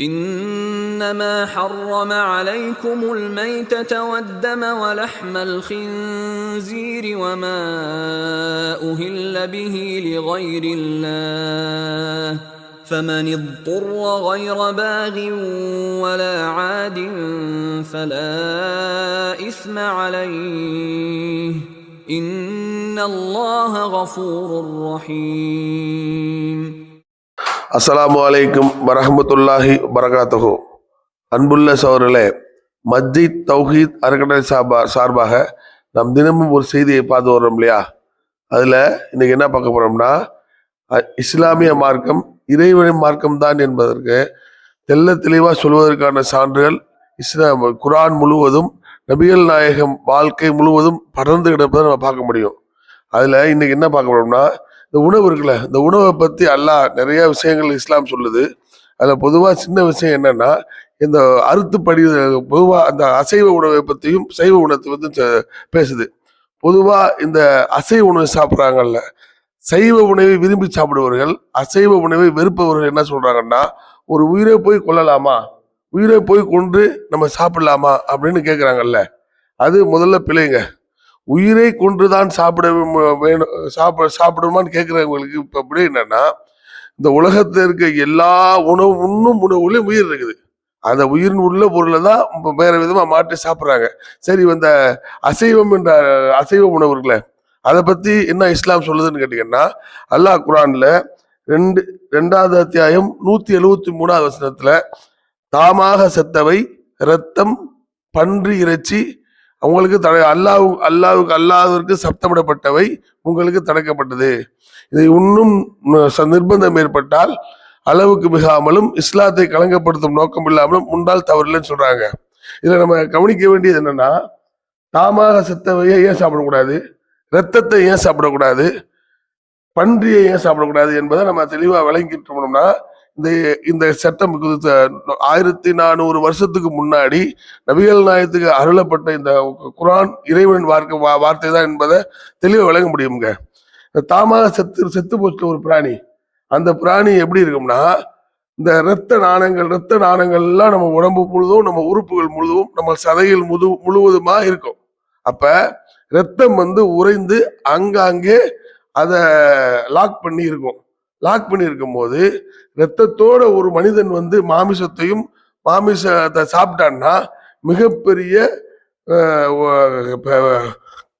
إنما حرم عليكم الميتة والدم ولحم الخنزير وما أهل به لغير الله فمن اضطر غير باغ ولا عاد فلا إثم عليه إن الله غفور رحيم. السلام عليكم ورحمة الله வரகாத்துஹு அன்புள்ள சோர்களே மஸ்ஜித் தௌஹீத் அறக்கட்டளை சார்பா சார்பாக நாம் தினமும் ஒரு செய்தியை பார்த்து வர்றோம் இல்லையா? அதில் இன்னைக்கு என்ன பார்க்க போகிறோம்னா இஸ்லாமிய மார்க்கம் இறைவனின் மார்க்கம் தான் என்பதற்கு தெள்ள தெளிவாக சொல்வதற்கான சான்றுகள் இஸ்லாம் குரான் முழுவதும் நபிகள் நாயகம் வாழ்க்கை முழுவதும் படர்ந்து கிடப்பதை நம்ம பார்க்க முடியும். அதில் இன்னைக்கு என்ன பார்க்க போகிறோம்னா இந்த உணவு இருக்குல்ல இந்த உணவை பற்றி அல்லாஹ் நிறைய விஷயங்கள் இஸ்லாம் சொல்லுது. அதில் பொதுவாக சின்ன விஷயம் என்னன்னா இந்த அறுத்துப்படி பொதுவாக அந்த அசைவ உணவை பற்றியும் சைவ உணவை வந்து பேசுது. பொதுவாக இந்த அசைவ உணவு சாப்பிட்றாங்கல்ல சைவ உணவை விரும்பி சாப்பிடுவர்கள் அசைவ உணவை வெறுப்பவர்கள் என்ன சொல்கிறாங்கன்னா ஒரு உயிரை போய் கொல்லலாமா? உயிரை போய் கொன்று நம்ம சாப்பிடலாமா? அப்படின்னு கேட்குறாங்கல்ல அது முதல்ல பிள்ளைங்க. உயிரை கொன்றுதான் சாப்பிட வேணும் சாப்பிட சாப்பிடுமான்னு கேட்குறவங்களுக்கு இப்போ அப்படி என்னன்னா இந்த உலகத்தில் இருக்க எல்லா உணவு உண்ணும் உணவுலையும் உயிர் இருக்குது. அந்த உயிரின் உள்ள பொருளை தான் வேற விதமா மாற்றி சாப்பிட்றாங்க. சரி இந்த அசைவம் என்ற அசைவ உணவு இருக்குல்ல அதை பத்தி என்ன இஸ்லாம் சொல்லுதுன்னு கேட்டீங்கன்னா அல்லாஹ் குரான்ல ரெண்டு ரெண்டாவது அத்தியாயம் நூத்தி எழுவத்தி மூணாவது வசனத்துல தாமாக செத்தவை இரத்தம் பன்றி இறைச்சி அவங்களுக்கு தடை அல்லாஹ் அல்லாவுக்கு அல்லாதவருக்கு சப்தமிடப்பட்டவை உங்களுக்கு தடுக்கப்பட்டது. இதை இன்னும் ச- நிர்பந்தம் ஏற்பட்டால் அளவுக்கு மிகாமலும் இஸ்லாத்தை களங்கப்படுத்தும் நோக்கம் இல்லாமலும் முன்னால் தவறில்லைன்னு சொல்றாங்க. இதுல நம்ம கவனிக்க வேண்டியது என்னன்னா தாமாக செத்தவையை ஏன் சாப்பிடக்கூடாது? ரத்தத்தை ஏன் சாப்பிடக்கூடாது? பன்றியை ஏன் சாப்பிடக்கூடாது என்பதை நம்ம தெளிவாக விளங்கிட்டு போனோம்னா இந்த இந்த சட்டம் ஆயிரத்தி நானூறு வருஷத்துக்கு முன்னாடி நபிகள் நாயத்துக்கு அருளப்பட்ட இந்த குரான் இறைவன் வார்த்தை வா- வார்த்தை தான் என்பதை தெளிவாக விளங்க முடியுங்க இந்த தாமாக செத்து செத்து போச்சு ஒரு பிராணி. அந்த பிராணி எப்படி இருக்கும்னா இந்த இரத்த நாணங்கள் இரத்த நாணங்கள் எல்லாம் நம்ம உடம்பு முழுதும் நம்ம உறுப்புகள் முழுதும் நம்ம சதையில் முழு முழுவதுமா இருக்கும். அப்ப ரத்தம் வந்து உறைந்து அங்காங்கே அதை லாக் பண்ணி இருக்கும். லாக் பண்ணியிருக்கும் போது ரத்தத்தோட ஒரு மனிதன் வந்து மாமிசத்தையும் மாமிசத்தை சாப்பிட்டான்னா மிகப்பெரிய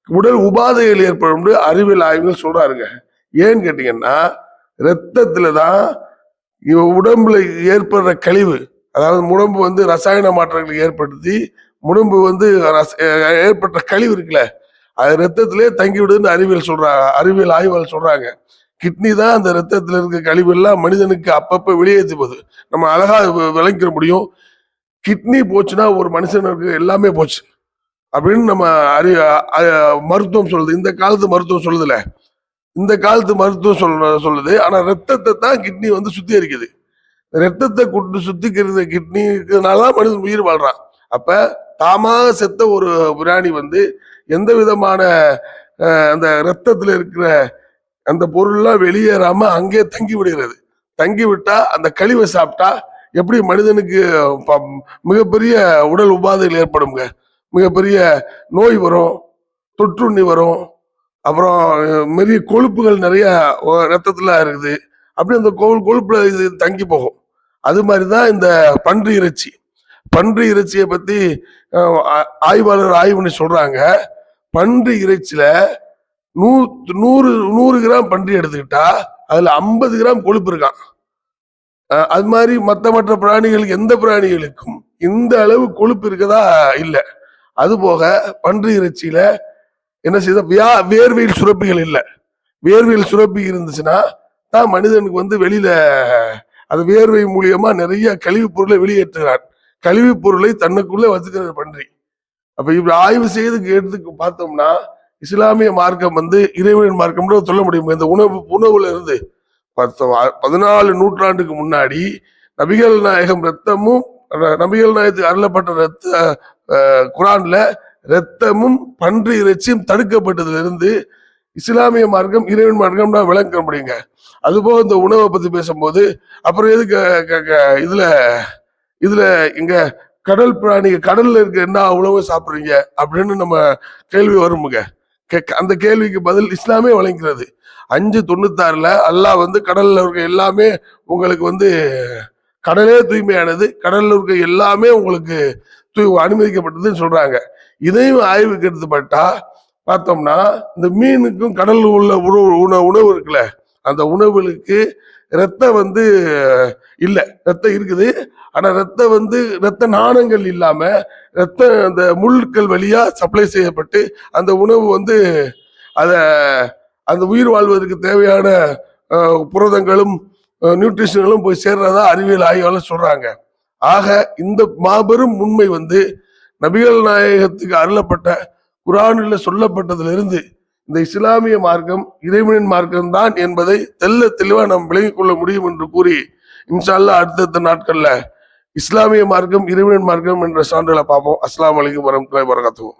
உடல் உபாதைகள் ஏற்படும் அறிவியல் ஆய்வுகள் சொல்றாருங்க. ஏன்னு கேட்டீங்கன்னா ரத்தத்துல தான் உடம்புல ஏற்படுற கழிவு அதாவது உடம்பு வந்து ரசாயன மாற்றங்களை ஏற்படுத்தி உடம்பு வந்து ரச- ஏற்பட்ட கழிவு இருக்குல்ல அது ரத்தத்திலே தங்கி விடுதுன்னு அறிவியல் சொல்றாங்க அறிவியல் ஆய்வுகள் சொல்றாங்க. கிட்னி தான் அந்த ரத்தத்துல இருக்க கழிவு எல்லாம் மனிதனுக்கு அப்பப்ப வெளியேற்றி போகுது நம்ம அழகா வி- விளங்கிக்க முடியும். கிட்னி போச்சுன்னா ஒரு மனுஷனுக்கு எல்லாமே போச்சு. அப்படின்னு நம்ம அறி மருத்துவம் சொல்லுது. இந்த காலத்து மருத்துவம் சொல்லுதுல. இந்த காலத்து மருத்துவம் சொல்ல சொல்லுது. ஆனா ரத்தத்தை தான் கிட்னி வந்து சுத்திகரிக்குது. ரத்தத்தை குட்டு சுத்திக்கிறது கிட்னினால தான் மனிதன் உயிர் வாழ்றான். அப்ப தாமாக செத்த ஒரு பிராணி வந்து எந்த விதமான அந்த ரத்தத்துல இருக்கிற அந்த பொருள்லாம் வெளியேறாம அங்கே தங்கி விடுகிறது. தங்கி விட்டா அந்த கழிவை சாப்பிட்டா எப்படி மனிதனுக்கு மிகப்பெரிய உடல் உபாதைகள் ஏற்படுங்க மிகப்பெரிய நோய் வரும் தொற்றுண்ணி வரும் அப்புறம் மெரிய கொழுப்புகள் நிறைய ரத்தத்துல இருக்குது. அப்படி அந்த கொழு கொழுப்புல இது தங்கி போகும். அது மாதிரி தான் இந்த பன்றி இறைச்சி. பன்றி இறைச்சியை பத்தி ஆய்வாளர் ஆய்வு பண்ணி சொல்றாங்க. பன்றி இறைச்சியில நூ நூறு நூறு கிராம் பன்றி எடுத்துக்கிட்டா அதுல ஐம்பது கிராம் கொழுப்பு இருக்கான் அது மாதிரி மற்ற மற்ற பிராணிகளுக்கு எந்த பிராணிகளுக்கும் இந்த அளவு கொழுப்பு இருக்கதா? இல்லை. அது போக பன்றி இறைச்சியில என்ன செய்த வியா வேர்வையில் சுரப்பிகள் இல்லை. வேர்வையில் சுரப்பி இருந்துச்சுன்னா தான் மனிதனுக்கு வந்து வெளியில அது வேர்வை மூலியமா நிறைய கழிவுப் பொருளை வெளியேற்றுகிறான். கழிவுப் பொருளை தன்னுக்குள்ளே வச்சுக்கிறது பன்றி. அப்ப இப்படி ஆய்வு செய்து எடுத்து பார்த்தோம்னா இஸ்லாமிய மார்க்கம் வந்து இறைவனின் மார்க்கம்னு சொல்ல முடியும். இந்த உணவு உணவுல இருந்து பத்து- பதினாலு நூற்றாண்டுக்கு முன்னாடி நபிகள் நாயகம் ரத்தமும் நபிகள் நாயகத்துக்கு அருளப்பட்ட ரத்த குரான்ல ரத்தமும் பன்றி இறைச்சியும் தடுக்கப்பட்டதுல இருந்து இஸ்லாமிய மார்க்கம் இறைவன் மார்க்கம் நான் விளங்க முடியுங்க. அதுபோக இந்த உணவை பத்தி பேசும்போது அப்புறம் எதுக்கு க- க- இதுல இதுல இங்க கடல் பிராணி கடல்ல இருக்க என்ன உணவு சாப்பிடுறீங்க அப்படின்னு நம்ம கேள்வி வருமுங்க. அந்த கேள்விக்கு பதில் இஸ்லாமே வழங்குகிறது. அஞ்சு தொண்ணூத்தாறுல அல்லாஹ் வந்து கடல்ல இருக்க எல்லாமே உங்களுக்கு வந்து கடலே தூய்மையானது கடல்ல இருக்க எல்லாமே உங்களுக்கு தூய் அனுமதிக்கப்பட்டதுன்னு சொல்றாங்க. இதையும் ஆய்வுக்கு எடுத்துப்பட்டா பார்த்தோம்னா இந்த மீனுக்கும் கடல் உள்ள உணவு உணவு உணவு இருக்குல்ல அந்த உணவுகளுக்கு ரத்தம் வந்து இல்லை ரத்தம் இருக்குது. ஆனால் ரத்தம் வந்து ரத்த நாணங்கள் இல்லாமல் ரத்த அந்த முள்கள் வழியாக சப்ளை செய்யப்பட்டு அந்த உணவு வந்து அதை அந்த உயிர் வாழ்வதற்கு தேவையான புரதங்களும் நியூட்ரிஷன்களும் போய் சேர்றதா அறிவியல் ஆய்வாளர் சொல்கிறாங்க ஆக இந்த மாபெரும் உண்மை வந்து நபிகள் நாயகத்துக்கு அருளப்பட்ட குரானில் சொல்லப்பட்டதிலிருந்து இந்த இஸ்லாமிய மார்க்கம் இறைவனின் மார்க்கம் தான் என்பதை தெல்ல தெளிவாக நாம் விளங்கிக் கொள்ள முடியும் என்று கூறி இன்ஷால்லா அடுத்தடுத்த நாட்கள்ல இஸ்லாமிய மார்க்கம் இறைவனின் மார்க்கம் என்ற சான்றுகளை பார்ப்போம். அஸ்லாம் அலைக்கும் வரமத்துல வரகாத்துஹு